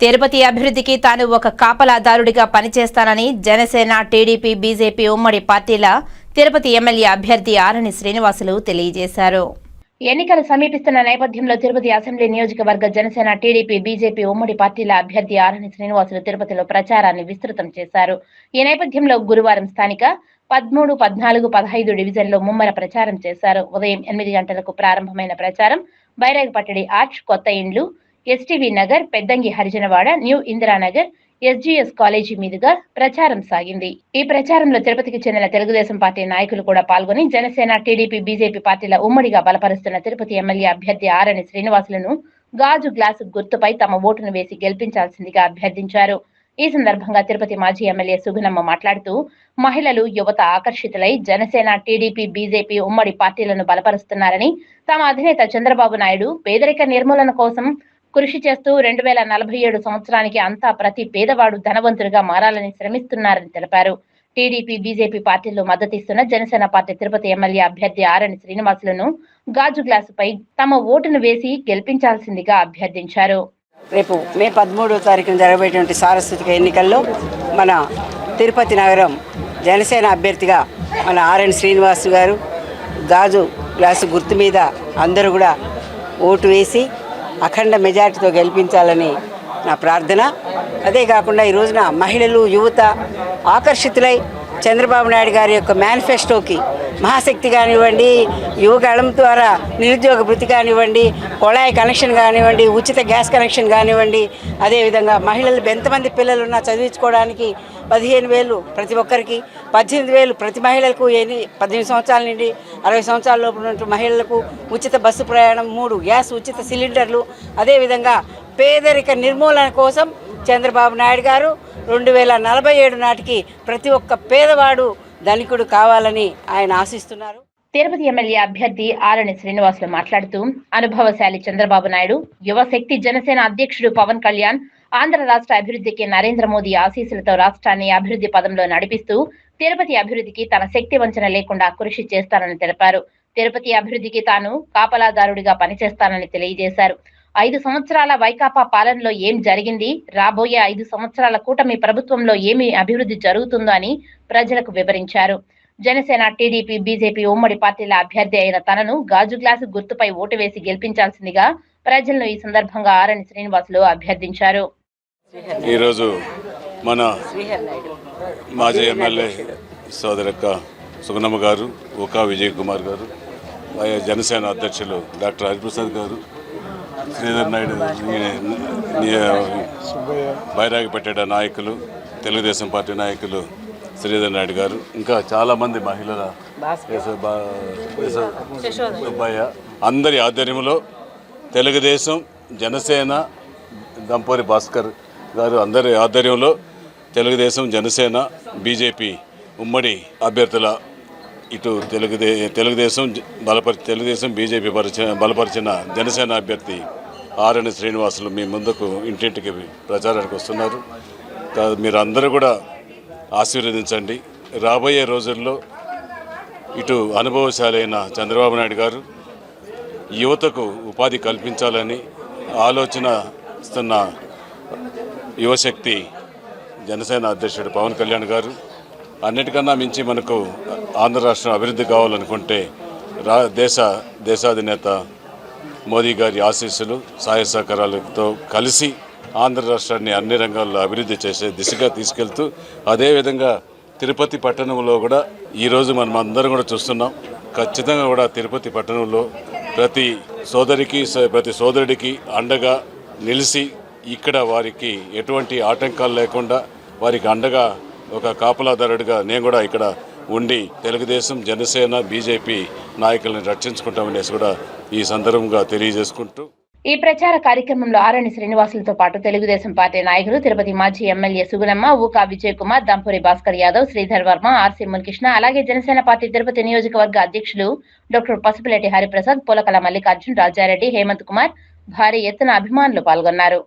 తిరుపతి అభివృద్ధికి తాను ఒక కాపలాదారుడిగా పనిచేస్తానని జనసేన టీడీపీ బీజేపీ ఉమ్మడి పార్టీల తిరుపతి ఎమ్మెల్యే అభ్యర్థి ఆరణి శ్రీనివాసులు తెలియజేశారు. ఎన్నికలు సమీపిస్తున్న నేపథ్యంలో తిరుపతి అసెంబ్లీ నియోజకవర్గ జనసేన టీడీపీ బీజేపీ ఉమ్మడి పార్టీల అభ్యర్థి ఆరణి శ్రీనివాసులు తిరుపతిలో ప్రచారాన్ని విస్తృతం చేశారు. ఈ నేపథ్యంలో గురువారం స్థానిక పదమూడు పద్నాలుగు పదహైదు డివిజన్లో ముమ్మర ప్రచారం చేశారు. ఉదయం ఎనిమిది గంటలకు ప్రారంభమైన ప్రచారం బైరాగపట్టడి ఆర్చ్ కొత్త ఇండ్లు STV Nagar Peddangi Harijanawada new Indiranagar SGS college మీదుగా ప్రచారం సాగింది. ఈ ప్రచారంలో తిరుపతికి చెందిన తెలుగుదేశం పార్టీ నాయకులు కూడా పాల్గొని జనసేన టీడీపీ బీజేపీ పార్టీల ఉమ్మడిగా బలపరుస్తున్న తిరుపతి ఎమ్మెల్యే అభ్యర్థి ఆరణి శ్రీనివాసులను గాజు గ్లాసు గుర్తుపై తమ ఓటును వేసి గెలిపించాల్సిందిగా అభ్యర్థించారు. ఈ సందర్భంగా తిరుపతి మాజీ ఎమ్మెల్యే సుగుణమ్మ మాట్లాడుతూ మహిళలు యువత ఆకర్షితులై జనసేన టీడీపీ బీజేపీ ఉమ్మడి పార్టీలను బలపరుస్తున్నారని తమ అధినేత చంద్రబాబు నాయుడు పేదరిక నిర్మూలన కోసం కృషి చేస్తూ రెండు వేల నలభై ఏడు సంవత్సరానికి అంతా ప్రతి పేదవాడు ధనవంతుడిగా మారాలని శ్రమిస్తున్నారని తెలిపారు. టీడీపీ బీజేపీ పార్టీలు మద్దతిస్తున్న జనసేన పార్టీ తిరుపతి ఎమ్మెల్యే అభ్యర్థి ఆరణి శ్రీనివాసులను గాజు గ్లాసుపై తమ ఓటును వేసి గెలిపించాల్సిందిగా అభ్యర్థించారు. రేపు మే పదమూడవ తారీఖున జరగబోయేటువంటి సారస్వతిక ఎన్నికల్లో మన తిరుపతి నగరం జనసేన అభ్యర్థిగా మన ఆర్ఎన్ శ్రీనివాస్ గారు గాజు గ్లాసు గుర్తు మీద అందరూ కూడా ఓటు వేసి అఖండ మెజార్టీతో గెలిపించాలని నా ప్రార్థన. అదే కాకుండా ఈ రోజున మహిళలు యువత ఆకర్షితులై చంద్రబాబు నాయుడు గారి యొక్క మేనిఫెస్టోకి మహాశక్తి కానివ్వండి యువగళం ద్వారా నిరుద్యోగ భృతి కానివ్వండి కొళాయి కనెక్షన్ కానివ్వండి ఉచిత గ్యాస్ కనెక్షన్ కానివ్వండి అదేవిధంగా మహిళలు ఎంతమంది పిల్లలు ఉన్నా చదివించుకోవడానికి పదిహేను వేలు ప్రతి ఒక్కరికి పద్దెనిమిది వేలు ప్రతి మహిళలకు ఎన్ని పద్దెనిమిది సంవత్సరాల నుండి అరవై సంవత్సరాల లోపు మహిళలకు ఉచిత బస్సు ప్రయాణం మూడు గ్యాస్ ఉచిత సిలిండర్లు అదేవిధంగా పేదరిక నిర్మూలన కోసం చంద్రబాబు నాయుడు గారు రెండు వేల నలభై ఏడు నాటికి ప్రతి ఒక్క పేదవాడు ధనికుడు కావాలని ఆయన ఆశిస్తున్నారు. తిరుపతి ఎమ్మెల్యే అభ్యర్థి ఆరణి శ్రీనివాసులు మాట్లాడుతూ అనుభవశాలి చంద్రబాబు నాయుడు యువశక్తి జనసేన అధ్యక్షుడు పవన్ కళ్యాణ్ ఆంధ్ర రాష్ట్ర అభివృద్ధికి నరేంద్ర మోదీ ఆశీస్సులతో రాష్ట్రాన్ని అభివృద్ధి పదంలో నడిపిస్తూ తిరుపతి అభివృద్ధికి తన శక్తి వంచన లేకుండా కృషి చేస్తానని తెలిపారు. తిరుపతి అభివృద్ధికి తాను కాపలాదారుడిగా పనిచేస్తానని తెలియజేశారు. ఐదు సంవత్సరాల వైకాపా పాలనలో ఏం జరిగింది? రాబోయే ఐదు సంవత్సరాల కూటమి ప్రభుత్వంలో ఏమి అభివృద్ధి జరుగుతుందో అని ప్రజలకు వివరించారు. జనసేన టీడీపీ బీజేపీ ఉమ్మడి పార్టీల అభ్యర్థి అయిన తనను గాజు గ్లాసు గుర్తుపై ఓటు వేసి గెలిపించాల్సిందిగా ప్రజలను ఈ సందర్భంగా ఆరణి శ్రీనివాసులు అభ్యర్థించారు. ఈరోజు మన శ్రీహర్ నాయుడు. మాజీ ఎమ్మెల్యే సోదరక్క సుగుణమ్మ గారు ఉకా విజయ్ కుమార్ గారు జనసేన అధ్యక్షులు డాక్టర్ హరిప్రసాద్ గారు శ్రీధర్ నాయుడు బైరాగిపెట్ట నాయకులు తెలుగుదేశం పార్టీ నాయకులు శ్రీధర్ నాయుడు గారు ఇంకా చాలామంది మహిళల సుబ్బయ్య అందరి ఆధ్వర్యంలో తెలుగుదేశం జనసేన దంపూరి భాస్కర్ గారు అందరి ఆధ్వర్యంలో తెలుగుదేశం జనసేన బీజేపీ ఉమ్మడి అభ్యర్థుల ఇటు తెలుగుదే తెలుగుదేశం బలపరి తెలుగుదేశం బీజేపీ పరిచిన బలపరిచిన జనసేన అభ్యర్థి ఆర్ఎన్ శ్రీనివాసులు మీ ముందుకు ఇంటింటికి ప్రచారానికి వస్తున్నారు. మీరు అందరూ కూడా ఆశీర్వదించండి. రాబోయే రోజుల్లో ఇటు అనుభవశాలైన చంద్రబాబు నాయుడు గారు యువతకు ఉపాధి కల్పించాలని ఆలోచన ఇస్తున్న యువశక్తి జనసేన అధ్యక్షుడు పవన్ కళ్యాణ్ గారు అన్నిటికన్నా మించి మనకు ఆంధ్ర రాష్ట్రం అభివృద్ధి కావాలనుకుంటే రా దేశ దేశాధినేత మోదీ గారి ఆశీస్సులు సహాయ సహకారాలతో కలిసి ఆంధ్ర రాష్ట్రాన్ని అన్ని రంగాల్లో అభివృద్ధి చేసే దిశగా తీసుకెళ్తూ అదేవిధంగా తిరుపతి పట్టణంలో కూడా ఈరోజు మనం అందరం కూడా చూస్తున్నాం. ఖచ్చితంగా కూడా తిరుపతి పట్టణంలో ప్రతి సోదరికి ప్రతి సోదరుడికి అండగా నిలిచి ఇక్కడ వారికి ఎటువంటి ఆటంకాలు లేకుండా వారికి అండగా ఒక కాపలాదారుడిగా నేను కూడా ఇక్కడ ఉండి తెలుగుదేశం జనసేన బీజేపీ నాయకులను రక్షించుకుంటామనేసి కూడా ఈ సందర్భంగా తెలియజేసుకుంటూ ఈ ప్రచార కార్యక్రమంలో ఆరణి శ్రీనివాసులతో పాటు తెలుగుదేశం పార్టీ నాయకులు తిరుపతి మాజీ ఎమ్మెల్యే సుగుణమ్మ ఊకా విజయ్ కుమార్ దంపూరి భాస్కర్ యాదవ్ శ్రీధర్ వర్మ ఆర్సీ మునికృష్ణ అలాగే జనసేన పార్టీ తిరుపతి నియోజకవర్గ అధ్యక్షులు డాక్టర్ పసుపులేటి హరిప్రసాద్ పూలకల మల్లికార్జున్ రాజారెడ్డి హేమంత్ కుమార్ భారీ ఎత్తున అభిమానులు పాల్గొన్నారు.